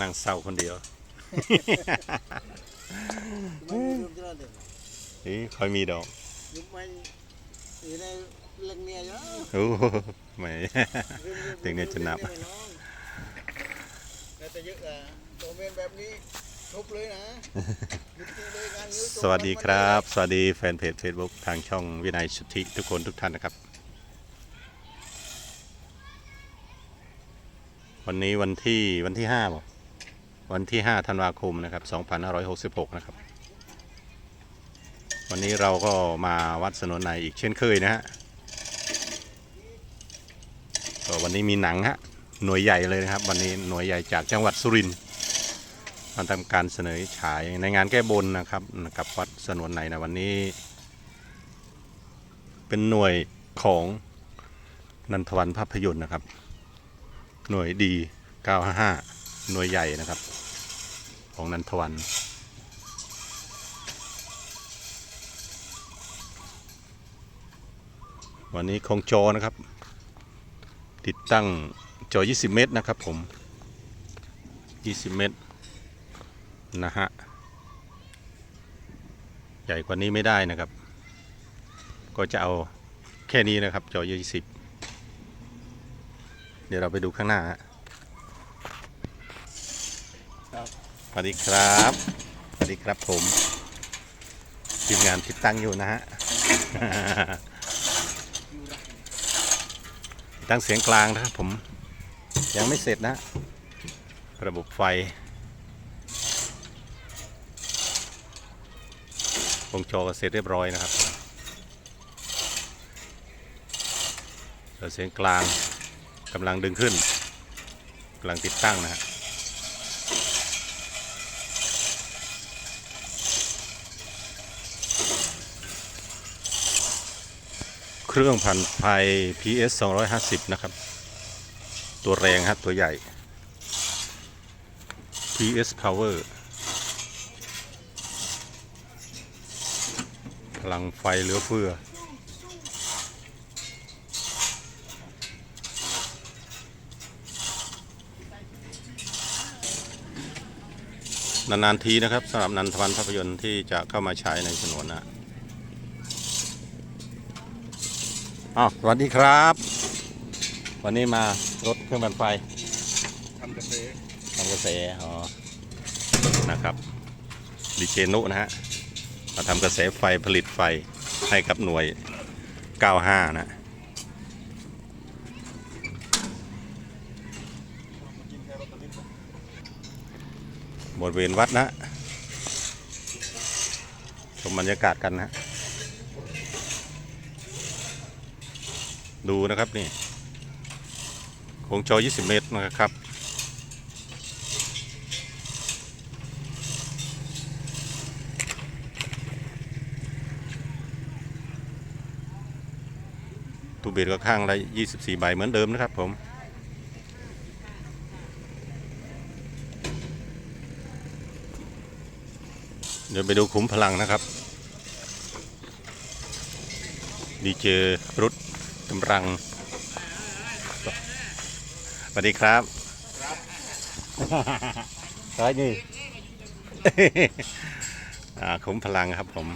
นั่งเศร้าคนเดียวไม่มีรูปเจริญเลยนี่ค่อยมีดอกยุบไม่อยู่ในเล็งเนี่ยเยอะโอ้โหไม่เด็กเนี่ยจะนับแต่จะเยอะอะตัวเมนแบบนี้ทุบเลยนะยุบจริงเลยงานนิ้วจสวัสดีครับ สวัสดีแฟนเพจ Facebook ทางช่องวินัยสุทธิทุกคนทุกท่านนะครับ วันนี้วันที่วันที่5บอก วันที่ 5 ธันวาคมนะครับ 2566 นะครับ วันนี้เราก็มาวัดสนนในอีกเช่นเคยนะฮะก็วันนี้มีหนังฮะ หน่วยใหญ่เลยนะครับ วันนี้หน่วยใหญ่จากจังหวัดสุรินทร์มาทำการเสนอฉายในงานแก้บนนะครับกับวัดสนนในนะวันนี้ เป็นหน่วยของนันทวันภาพยนตร์นะครับ หน่วยดี 955 หน่วยใหญ่นะครับ ของนันทวัน วันนี้คงจอนะครับ ติดตั้งจอ 20 เมตรนะครับผม 20 เมตร นะฮะ ใหญ่กว่านี้ไม่ได้นะครับ ก็จะเอาแค่นี้นะครับจอ 20 เดี๋ยวเราไปดูข้างหน้าฮะ สวัสดีครับ สวัสดีครับผมทีมงานติดตั้งอยู่นะฮะตั้งเสียงกลางนะครับผม ยังไม่เสร็จนะ ระบบไฟ วงจอก็เสร็จเรียบร้อยนะครับเดี๋ยวเสียงกลางกำลังดึงขึ้นกำลังติดตั้งนะฮะ เครื่องพันไฟ PS 250 นะครับ ตัวแรงฮะตัวใหญ่ PS Power พลังไฟเหลือเฟือ นาน ๆ ทีนะครับสำหรับนันทวันภาพยนตร์ที่จะเข้ามาฉายในฉนวนนะ อ้าวสวัสดีครับ วันนี้มารถเครื่องปั่นไฟทำกระเซทำกระแสอ๋อนะครับดีเจนุนะฮะมาทำกระแสไฟผลิตไฟให้กับหน่วย 95 นะบริเวณวัดนะชมบรรยากาศกันนะ ดูนะครับนี่โคงจอ 20 เมตรนะครับ ตูเบตก็ข้างละ24 ใบเหมือนเดิมนะครับผมเดี๋ยวไปดูขุมพลังนะครับ ดีเจรุด กำลังสวัสดีครับซ้ายนี่ขุมพลังครับผม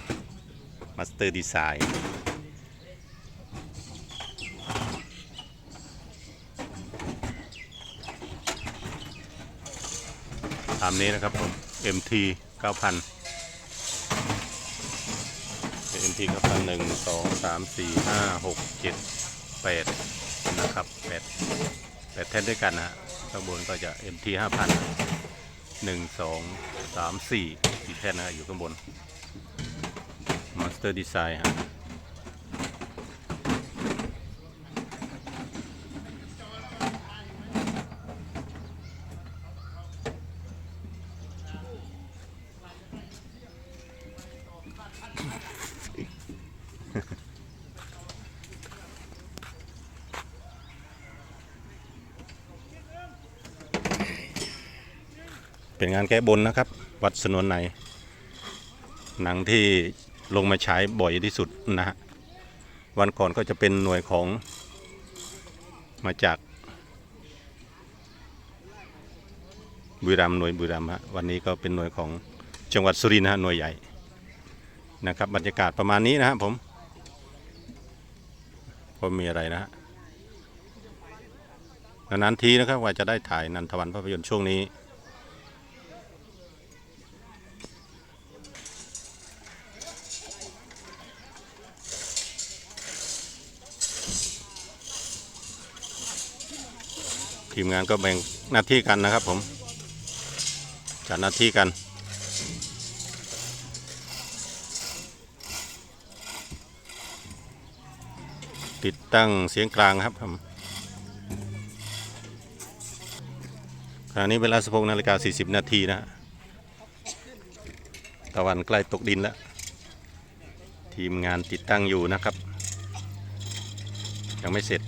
มาสเตอร์ดีไซน์ตามนี้นะครับผม MT 9000 MT 9000 1 2 3 4 5 6 7 แปดนะครับแปดแปดแท่นด้วยกันนะฮะข้างบนก็จะ MT 5000หนึ่งสองสามสี่สี่แท่นนะฮะอยู่ข้างบน Master Design ฮะ เป็นงานแก้บนนะครับ วัดสนวนในหนังที่ลงมาฉายบ่อยที่สุดนะฮะวันก่อนก็จะเป็นหน่วยของมาจากบุรีรัมย์หน่วยบุรีรัมย์ฮะวันนี้ก็เป็นหน่วยของจังหวัดสุรินทร์ฮะหน่วยใหญ่นะครับบรรยากาศประมาณนี้นะครับผมก็มีอะไรนะฮะนานทีนะครับว่าจะได้ถ่ายนันทวันภาพยนตร์ช่วงนี้ ทีมงานก็แบ่งหน้าที่กันนะครับผมจัดหน้าที่กันติดตั้งเสียงกลางครับผมขณะนี้เวลาส16นาฬิกา40 นาทีนะตะวันใกล้ตกดินแล้ว ทีมงานติดตั้งอยู่นะครับ ยังไม่เสร็จ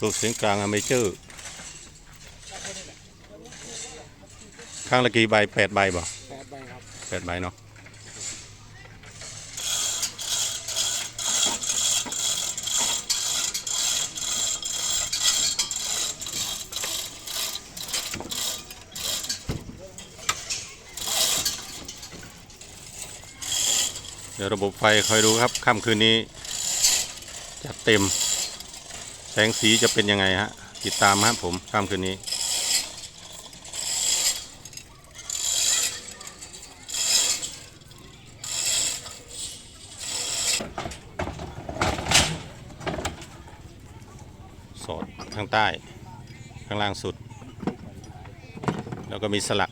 ตัวเสียงกลางอเมเจอร์ข้างละกี่ใบแปดใบบ่แปดใบครับแปดใบเนาะเดี๋ยวระบบไฟคอยดูครับค่ำคืนนี้จัดเต็ม งสีจะเป็นยังไงฮะ ติดตามครับผมค่ำคืนนี้สอดข้างใต้ ข้างล่างสุด แล้วก็มีสลัก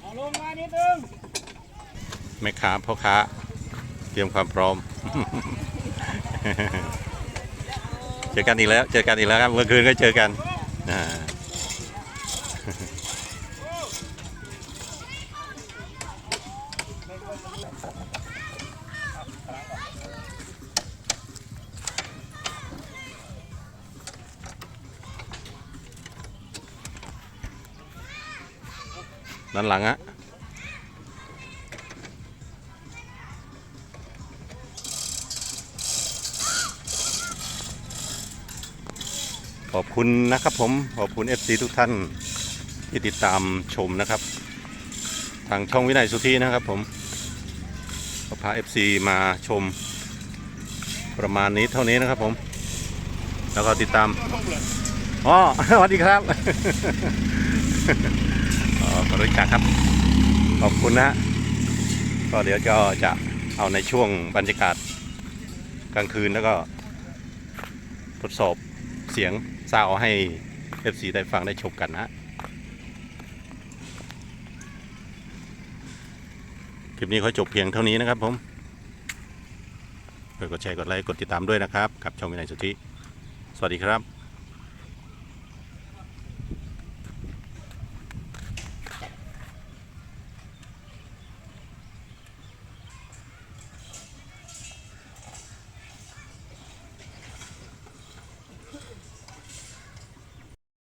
เอาลงมานิดนึงแม่ค้าพ่อค้า เตรียมความพร้อม เจอกันอีกแล้ว เจอกันอีกแล้วครับ เมื่อคืนก็เจอกันอ่าด้านหลังอะ ขอบคุณนะครับผม ขอบคุณ FC ทุกท่านที่ติดตามชมนะครับ ทางช่องวินัยสุธีนะครับผมก็พา FC มาชมประมาณนี้เท่านี้นะครับผม แล้วก็ติดตามอ๋อสวัสดีครับออบริจาคครับ ขอบคุณนะก็เดี๋ยวจะจะเอาในช่วงบรรยากาศกลางคืนแล้วก็ทดสอบ เสียงซาวให้ FC ได้ฟังได้ชมกันนะคลิปนี้ขอจบเพียงเท่านี้นะครับผมกดแชร์กดไลค์กดติดตามด้วยนะครับ กับช่องวินัยสุทธิ สวัสดีครับ